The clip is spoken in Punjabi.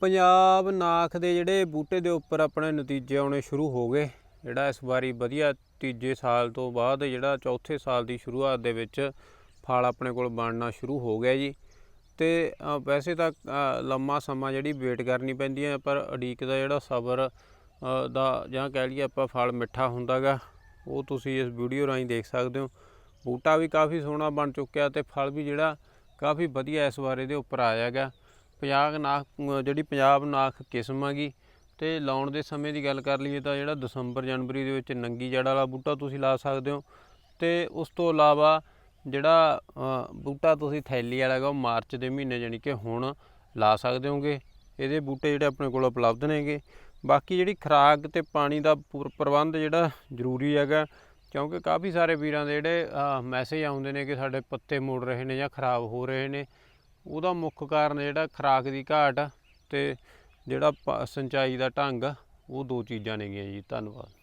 ਪੰਜਾਬ ਨਾਖ ਦੇ ਜਿਹੜੇ ਬੂਟੇ ਦੇ ਉੱਪਰ ਆਪਣੇ ਨਤੀਜੇ ਆਉਣੇ ਸ਼ੁਰੂ ਹੋ ਗਏ। ਜਿਹੜਾ ਇਸ ਵਾਰੀ ਵਧੀਆ ਤੀਜੇ ਸਾਲ ਤੋਂ ਬਾਅਦ ਜਿਹੜਾ ਚੌਥੇ ਸਾਲ ਦੀ ਸ਼ੁਰੂਆਤ ਦੇ ਵਿੱਚ ਫਲ ਆਪਣੇ ਕੋਲ ਬਣਨਾ ਸ਼ੁਰੂ ਹੋ ਗਿਆ ਜੀ। ਤੇ ਵੈਸੇ ਤਾਂ ਲੰਮਾ ਸਮਾਂ ਜਿਹੜੀ ਵੇਟ ਕਰਨੀ ਪੈਂਦੀ ਹੈ, ਪਰ ਅਡੀਕ ਦਾ ਜਿਹੜਾ ਸਬਰ ਦਾ ਜਾਂ ਕਹਿ ਲਈਏ ਆਪਾਂ ਫਲ ਮਿੱਠਾ ਹੁੰਦਾਗਾ ਉਹ ਤੁਸੀਂ ਇਸ ਵੀਡੀਓ ਰਾਹੀਂ ਦੇਖ ਸਕਦੇ ਹੋ। ਬੂਟਾ ਵੀ ਕਾਫੀ ਸੋਹਣਾ ਬਣ ਚੁੱਕਿਆ ਤੇ ਫਲ ਵੀ ਜਿਹੜਾ ਕਾਫੀ ਵਧੀਆ ਇਸ ਵਾਰੇ ਦੇ ਉੱਪਰ ਆਇਆਗਾ 50 ਨਾਖ ਜਿਹੜੀ ਪੰਜਾਬ ਨਾਖ ਕਿਸਮ ਹੈਗੀ ਤੇ ਲਾਉਣ ਦੇ ਸਮੇਂ ਦੀ ਗੱਲ ਕਰ ਲਈਏ ਤਾਂ ਜਿਹੜਾ ਦਸੰਬਰ ਜਨਵਰੀ ਦੇ ਵਿੱਚ ਨੰਗੀ ਜੜ ਵਾਲਾ ਬੂਟਾ ਤੁਸੀਂ ਲਾ ਸਕਦੇ ਹੋ ਤੇ ਉਸ ਤੋਂ ਇਲਾਵਾ ਜਿਹੜਾ ਬੂਟਾ ਤੁਸੀਂ ਥੈਲੀ ਵਾਲਾ ਹੈਗਾ ਉਹ ਮਾਰਚ ਦੇ ਮਹੀਨੇ ਜਾਨੀ ਕਿ ਹੁਣ ਲਾ ਸਕਦੇ ਹੋਗੇ। ਇਹਦੇ ਬੂਟੇ ਜਿਹੜੇ ਆਪਣੇ ਕੋਲ ਉਪਲਬਧ ਨੇਗੇ। ਬਾਕੀ ਜਿਹੜੀ ਖਰਾਕ ਤੇ ਪਾਣੀ ਦਾ ਪ੍ਰਬੰਧ ਜਿਹੜਾ ਜ਼ਰੂਰੀ ਹੈਗਾ, ਕਿਉਂਕਿ ਕਾਫੀ ਸਾਰੇ ਵੀਰਾਂ ਦੇ ਜਿਹੜੇ ਮੈਸੇਜ ਆਉਂਦੇ ਨੇ ਕਿ ਸਾਡੇ ਪੱਤੇ ਮੋੜ ਰਹੇ ਨੇ ਜਾਂ ਖਰਾਬ ਹੋ ਰਹੇ ਨੇ। ਉਹਦਾ ਮੁੱਖ ਕਾਰਨ ਜਿਹੜਾ ਖੁਰਾਕ ਦੀ ਘਾਟ ਤੇ ਜਿਹੜਾ ਪ- ਸਿੰਚਾਈ ਦਾ ਢੰਗ ਉਹ ਦੋ ਚੀਜ਼ਾਂ ਨੇਗੀਆਂ ਜੀ, ਧੰਨਵਾਦ।